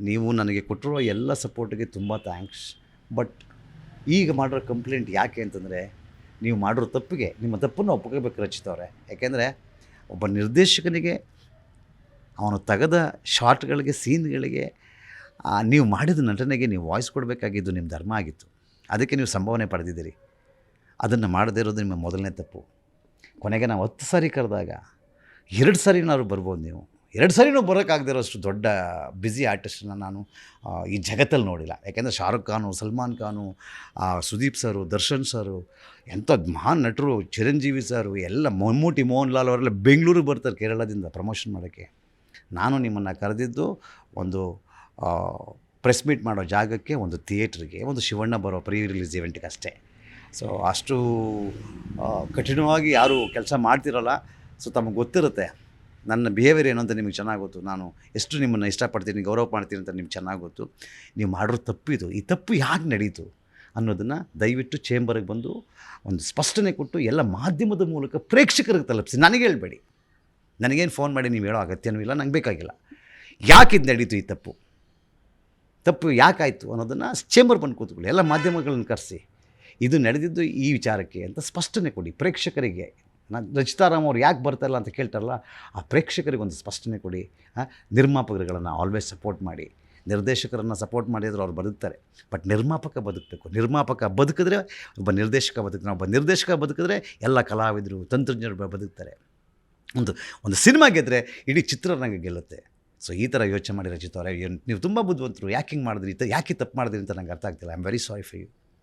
ನೀವು ನನಗೆ ಕೊಟ್ಟಿರೋ ಎಲ್ಲ ಸಪೋರ್ಟಿಗೆ ತುಂಬ ಥ್ಯಾಂಕ್ಸ್. ಬಟ್ ಈಗ ಮಾಡಿರೋ ಕಂಪ್ಲೇಂಟ್ ಯಾಕೆ ಅಂತಂದರೆ, ನೀವು ಮಾಡಿರೋ ತಪ್ಪಿಗೆ, ನಿಮ್ಮ ತಪ್ಪನ್ನು ಒಪ್ಕೋಬೇಕು ರಚಿತವ್ರೆ ಯಾಕೆಂದರೆ, ಒಬ್ಬ ನಿರ್ದೇಶಕನಿಗೆ, ಅವನು ತೆಗೆದ ಶಾರ್ಟ್ಗಳಿಗೆ ಸೀನ್ಗಳಿಗೆ ನೀವು ಮಾಡಿದ ನಟನೆಗೆ ನೀವು ವಾಯ್ಸ್ ಕೊಡಬೇಕಾಗಿದ್ದು ನಿಮ್ಮ ಧರ್ಮ ಆಗಿತ್ತು. ಅದಕ್ಕೆ ನೀವು ಸಂಭಾವನೆ ಪಡೆದಿದ್ದೀರಿ. ಅದನ್ನು ಮಾಡದೇ ಇರೋದು ನಿಮ್ಮ ಮೊದಲನೇ ತಪ್ಪು. ಕೊನೆಗೆ ನಾವು ಹತ್ತು ಸಾರಿ ಕರೆದಾಗ, ಎರಡು ಸಾರಿನಾದ್ರು ಬರ್ಬೋದು ನೀವು. ಎರಡು ಸರಿನೂ ಬರೋಕ್ಕಾಗದಿರೋಷ್ಟು ದೊಡ್ಡ ಬ್ಯುಸಿ ಆರ್ಟಿಸ್ಟನ್ನ ನಾನು ಈ ಜಗತ್ತಲ್ಲಿ ನೋಡಿಲ್ಲ. ಯಾಕೆಂದರೆ ಶಾರುಖ್ ಖಾನು, ಸಲ್ಮಾನ್ ಖಾನು ಸುದೀಪ್ ಸರು, ದರ್ಶನ್ ಸರು, ಎಂಥ ಮಹಾನ್ ನಟರು, ಚಿರಂಜೀವಿ ಸರು, ಎಲ್ಲ ಮಮ್ಮೂಟಿ ಮೋಹನ್ ಲಾಲ್ ಅವರೆಲ್ಲ ಬೆಂಗಳೂರಿಗೆ ಬರ್ತಾರೆ ಕೇರಳದಿಂದ ಪ್ರಮೋಷನ್ ಮಾಡೋಕ್ಕೆ. ನಾನು ನಿಮ್ಮನ್ನು ಕರೆದಿದ್ದು ಒಂದು ಪ್ರೆಸ್ ಮೀಟ್ ಮಾಡೋ ಜಾಗಕ್ಕೆ ಒಂದು ಥಿಯೇಟ್ರಿಗೆ ಒಂದು ಶಿವಣ್ಣ ಬರೋ ಪ್ರೀ ರಿಲೀಸ್ ಇವೆಂಟ್ಗೆ ಅಷ್ಟೇ. ಸೊ ಅಷ್ಟು ಕಠಿಣವಾಗಿ ಯಾರು ಕೆಲಸ ಮಾಡ್ತಿರಲ್ಲ. ಸೊ ತಮಗೆ ಗೊತ್ತಿರುತ್ತೆ. ನನ್ನ ಬಿಹೇವಿಯರ್ ಏನು ಅಂತ ನಿಮಗೆ ಚೆನ್ನಾಗಿ ಗೊತ್ತು. ನಾನು ಎಷ್ಟು ನಿಮ್ಮನ್ನು ಇಷ್ಟಪಡ್ತೀನಿ, ಗೌರವ ಮಾಡ್ತೀನಿ ಅಂತ ನಿಮ್ಗೆ ಚೆನ್ನಾಗಿ ಗೊತ್ತು. ನೀವು ಮಾಡಿರೋ ತಪ್ಪಿದು ಈ ತಪ್ಪು ಯಾಕೆ ನಡೀತು ಅನ್ನೋದನ್ನು ದಯವಿಟ್ಟು ಚೇಂಬರ್ಗೆ ಬಂದು ಒಂದು ಸ್ಪಷ್ಟನೆ ಕೊಟ್ಟು ಎಲ್ಲ ಮಾಧ್ಯಮದ ಮೂಲಕ ಪ್ರೇಕ್ಷಕರಿಗೆ ತಲುಪಿಸಿ. ನನಗೆ ಹೇಳಬೇಡಿ. ನನಗೇನು ಫೋನ್ ಮಾಡಿ ನೀವು ಹೇಳೋ ಅಗತ್ಯನೂ ಇಲ್ಲ, ನಂಗೆ ಬೇಕಾಗಿಲ್ಲ. ಯಾಕೆ ಇದು ನಡೀತು ಈ ತಪ್ಪು? ತಪ್ಪು ಯಾಕಾಯಿತು ಅನ್ನೋದನ್ನು ಚೇಂಬರ್ ಬಂದು ಕೂತ್ಕೊಳ್ಳಿ. ಎಲ್ಲ ಮಾಧ್ಯಮಗಳನ್ನು ಕರೆಸಿ. ಇದು ನಡೆದಿದ್ದು ಈ ವಿಚಾರಕ್ಕೆ ಅಂತ ಸ್ಪಷ್ಟನೆ ಕೊಡಿ. ಪ್ರೇಕ್ಷಕರಿಗೆ ರಚಿತಾರಾಮ್ ಅವ್ರು ಯಾಕೆ ಬರ್ತಾಯಿಲ್ಲ ಅಂತ ಕೇಳ್ತಾರಲ್ಲ, ಆ ಪ್ರೇಕ್ಷಕರಿಗೆ ಒಂದು ಸ್ಪಷ್ಟನೆ ಕೊಡಿ ನಿರ್ಮಾಪಕರುಗಳನ್ನು ಆಲ್ವೇಸ್ ಸಪೋರ್ಟ್ ಮಾಡಿ, ನಿರ್ದೇಶಕರನ್ನು ಸಪೋರ್ಟ್ ಮಾಡಿದರೆ ಅವ್ರು ಬದುಕ್ತಾರೆ. ಬಟ್ ನಿರ್ಮಾಪಕ ಬದುಕಬೇಕು. ನಿರ್ಮಾಪಕ ಬದುಕಿದ್ರೆ ಒಬ್ಬ ನಿರ್ದೇಶಕ ಬದುಕ್ತಾನೆ, ಒಬ್ಬ ನಿರ್ದೇಶಕ ಬದುಕಿದ್ರೆ ಎಲ್ಲ ಕಲಾವಿದರು, ತಂತ್ರಜ್ಞರು ಬದುಕ್ತಾರೆ. ಒಂದು ಒಂದು ಸಿನಿಮಾ ಗೆದ್ದರೆ ಇಡೀ ಚಿತ್ರರಂಗ ಗೆಲ್ಲುತ್ತೆ. ಸೊ ಈ ಥರ ಯೋಚನೆ ಮಾಡಿ ರಚಿತ ಅವರೇ ನೀವು ತುಂಬ ಬುದ್ಧಿವಂತರು, ಯಾಕೆ ಹಿಂಗೆ ಮಾಡಿದ್ರಿ ಯಾಕೆ ತಪ್ಪು ಮಾಡಿದ್ರಿ ಅಂತ ನಂಗೆ ಅರ್ಥ ಆಗ್ತಿಲ್ಲ. I am very sorry for you